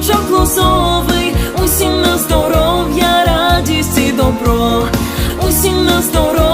кошечок лозовий, усім на здоров'я, радість і добро, усім на здоров'я,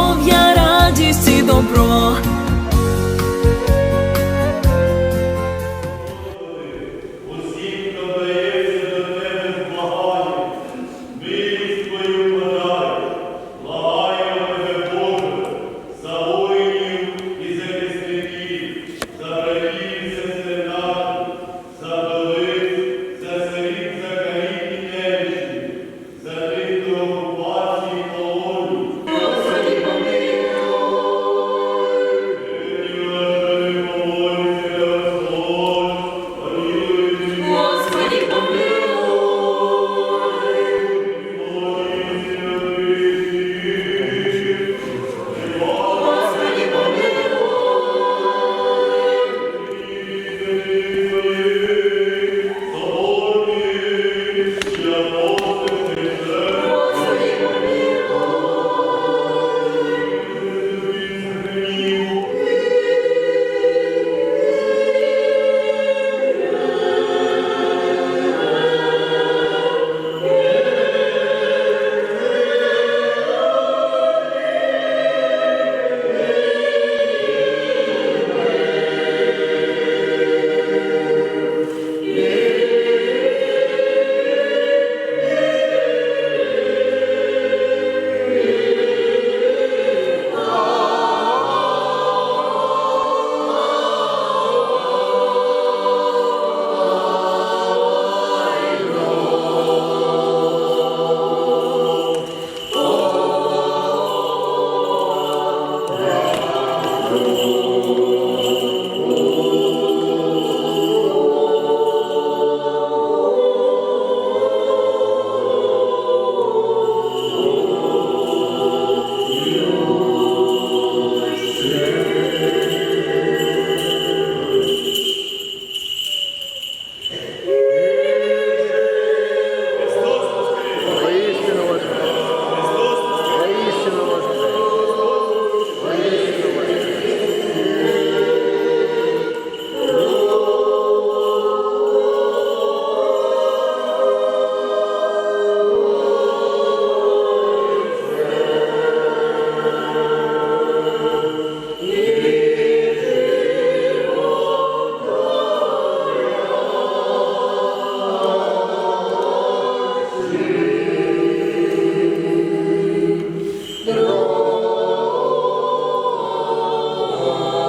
Oh.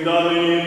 Всегда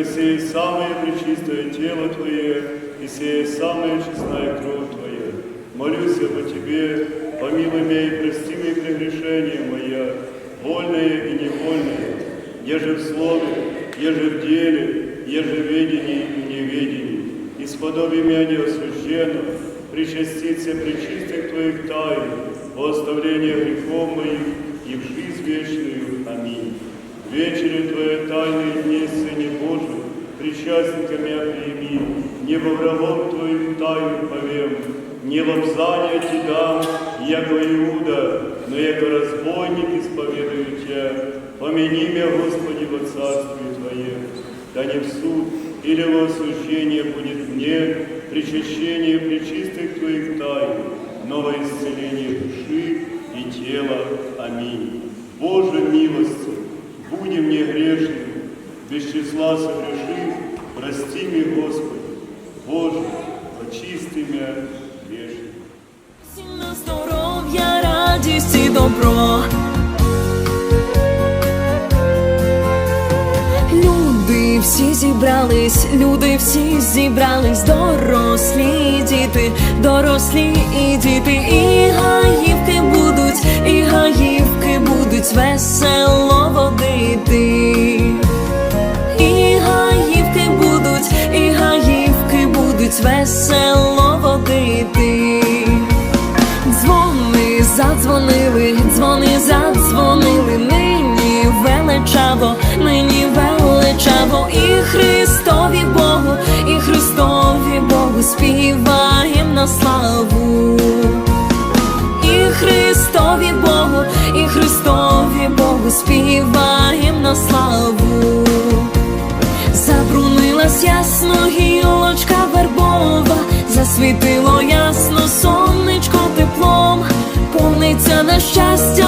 яко сее самое пречистое тело Твое, и сее самая честная кровь Твоя. Молюсь по Тебе, помилуй меня и прости мои прегрешения моя, вольное и невольное, еже в слове, еже в деле, еже в ведении и неведении и сподоби меня неосужденно причаститься при чистых Твоих тайн, во оставление грехов моих и в жизнь вечную. Аминь. Вечерю Твоей тайны дни, Сыне Божий, причастниками я прими, не во врагом Твоим тайну повем, не в обзание Ти дам, яко Иуда, но яко разбойник исповедую Тя. Помяни меня, Господи, во Царстве Твоем, да не в суд или во осуждение будет мне причащение причистых Твоих тайн, но во исцеление души и тела. Аминь. Боже милости, будем мне грешным, без числа согрешив, прости мне, Господи. Боже, очисти меня грешным. Сильно здоров'я, радість і добро. Люди всі зібрались, люди всі зібрались, дорослі діти, дорослі і діти, і гаївки величаво, і Христові Богу, і Христові Богу співаєм на славу. І Христові Богу, і Христові Богу співаєм на славу. Забрунилась ясно гілочка вербова, засвітило ясно сонечко теплом, повниться на щастя.